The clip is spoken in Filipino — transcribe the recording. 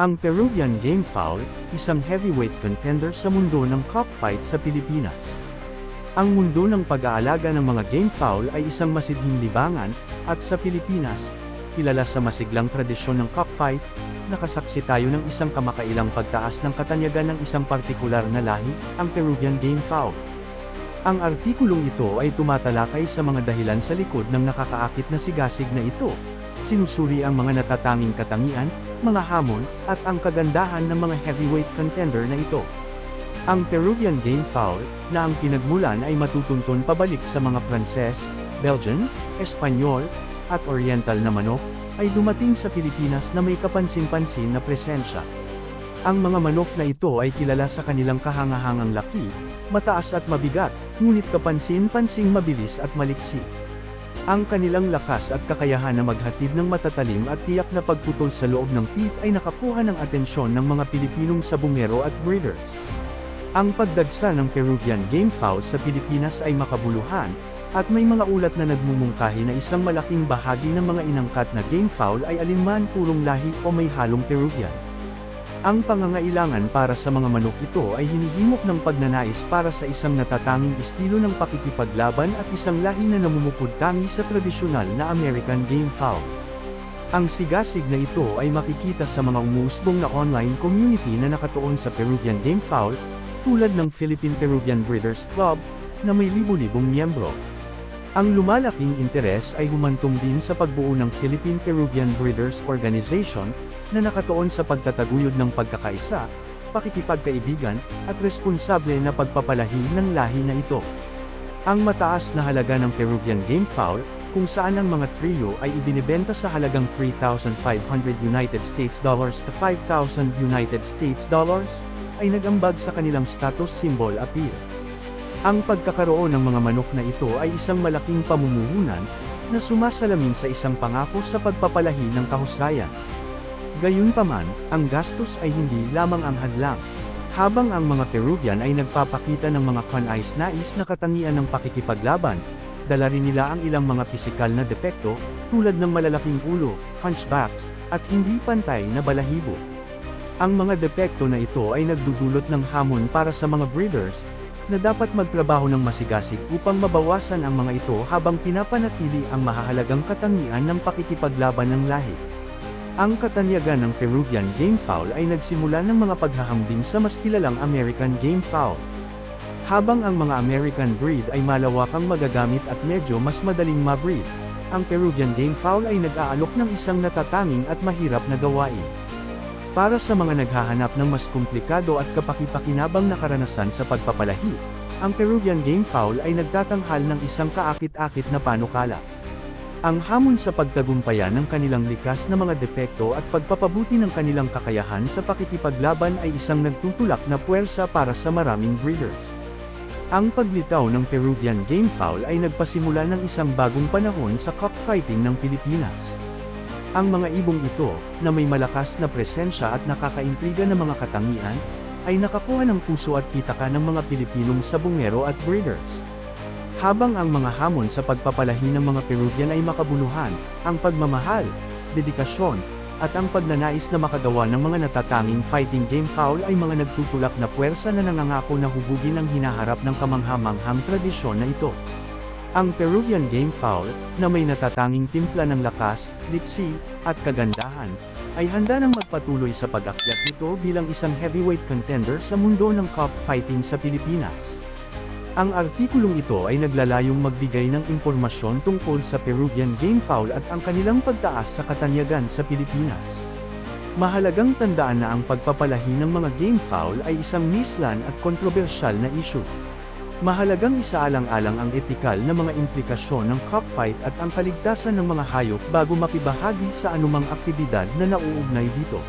Ang Peruvian Game Foul, isang heavyweight contender sa mundo ng cockfight sa Pilipinas. Ang mundo ng pag-aalaga ng mga game foul ay isang masidhing libangan, at sa Pilipinas, kilala sa masiglang tradisyon ng cockfight, nakasaksi tayo ng isang kamakailang pagtaas ng katanyagan ng isang partikular na lahi, ang Peruvian Game Foul. Ang artikulong ito ay tumatalakay sa mga dahilan sa likod ng nakakaakit na sigasig na ito. Sinusuri ang mga natatanging katangian, mga hamon, at ang kagandahan ng mga heavyweight contender na ito. Ang Peruvian Game Foul, na ang pinagmulan ay matutuntun pabalik sa mga Pranses, Belgian, Espanyol, at Oriental na manok, ay dumating sa Pilipinas na may kapansin-pansin na presensya. Ang mga manok na ito ay kilala sa kanilang kahangahangang laki, mataas at mabigat, ngunit kapansin-pansing mabilis at maliksi. Ang kanilang lakas at kakayahan na maghatid ng matatalim at tiyak na pagputol sa loob ng pit ay nakakuha ng atensyon ng mga Pilipinong sabungero at breeders. Ang pagdagsa ng Peruvian Game Foul sa Pilipinas ay makabuluhan, at may mga ulat na nagmumungkahi na isang malaking bahagi ng mga inangkat na game foul ay alinman purong lahi o may halong Peruvian. Ang pangangailangan para sa mga manok ito ay hinihimok ng pagnanais para sa isang natatanging estilo ng pakikipaglaban at isang lahi na namumukod tangi sa tradisyonal na American Game Foul. Ang sigasig na ito ay makikita sa mga umuusbong na online community na nakatuon sa Peruvian Game Foul, tulad ng Philippine Peruvian Breeders Club, na may libu-libong miyembro. Ang lumalaking interes ay humantong din sa pagbuo ng Philippine Peruvian Breeders Organization, na nakatuon sa pagtataguyod ng pagkakaisa, pakikipagkaibigan, at responsable na pagpapalahi ng lahi na ito. Ang mataas na halaga ng Peruvian Game Foul, kung saan ang mga trio ay ibinibenta sa halagang 3,500 United States dollars to 5,000 United States dollars, ay nagambag sa kanilang status symbol appeal. Ang pagkakaroon ng mga manok na ito ay isang malaking pamumuhunan, na sumasalamin sa isang pangako sa pagpapalahi ng kahusayan. Gayunpaman, ang gastos ay hindi lamang ang hadlang. Habang ang mga Peruvian ay nagpapakita ng mga kanais-nais na katangian ng pakikipaglaban, dala rin nila ang ilang mga pisikal na depekto, tulad ng malalaking ulo, hunchbacks, at hindi pantay na balahibo. Ang mga depekto na ito ay nagdudulot ng hamon para sa mga breeders, na dapat magtrabaho ng masigasig upang mabawasan ang mga ito habang pinapanatili ang mahahalagang katangian ng pakikipaglaban ng lahi. Ang katanyagan ng Peruvian Game Foul ay nagsimula ng mga paghahambing sa mas kilalang American Game Foul. Habang ang mga American breed ay malawakang magagamit at medyo mas madaling mabreed, ang Peruvian Game Foul ay nag-aalok ng isang natatanging at mahirap na gawain. Para sa mga naghahanap ng mas komplikado at kapakipakinabang na karanasan sa pagpapalahi, ang Peruvian Game Foul ay nagtatanghal ng isang kaakit-akit na panukala. Ang hamon sa pagtagumpayan ng kanilang likas na mga depekto at pagpapabuti ng kanilang kakayahan sa pakikipaglaban ay isang nagtutulak na puwersa para sa maraming breeders. Ang paglitaw ng Peruvian Game Foul ay nagpasimula ng isang bagong panahon sa cockfighting ng Pilipinas. Ang mga ibong ito, na may malakas na presensya at nakakaintriga ng mga katangian, ay nakakuha ng puso at pitaka ng mga Pilipinong sabungero at breeders. Habang ang mga hamon sa pagpapalahi ng mga Peruvian ay makabuluhan, ang pagmamahal, dedikasyon, at ang pagnanais na makagawa ng mga natatanging fighting game foul ay mga nagtutulak na puwersa na nangangako na hubugin ang hinaharap ng kamanghamanghang tradisyon na ito. Ang Peruvian Game Foul, na may natatanging timpla ng lakas, liksi, at kagandahan, ay handa nang magpatuloy sa pag-akyat nito bilang isang heavyweight contender sa mundo ng cockfighting sa Pilipinas. Ang artikulong ito ay naglalayong magbigay ng impormasyon tungkol sa Peruvian Game Foul at ang kanilang pagtaas sa katanyagan sa Pilipinas. Mahalagang tandaan na ang pagpapalahi ng mga game foul ay isang mislan at kontrobersyal na issue. Mahalagang isaalang-alang ang etikal na mga implikasyon ng cockfight at ang kaligtasan ng mga hayop bago makibahagi sa anumang aktibidad na nauugnay dito.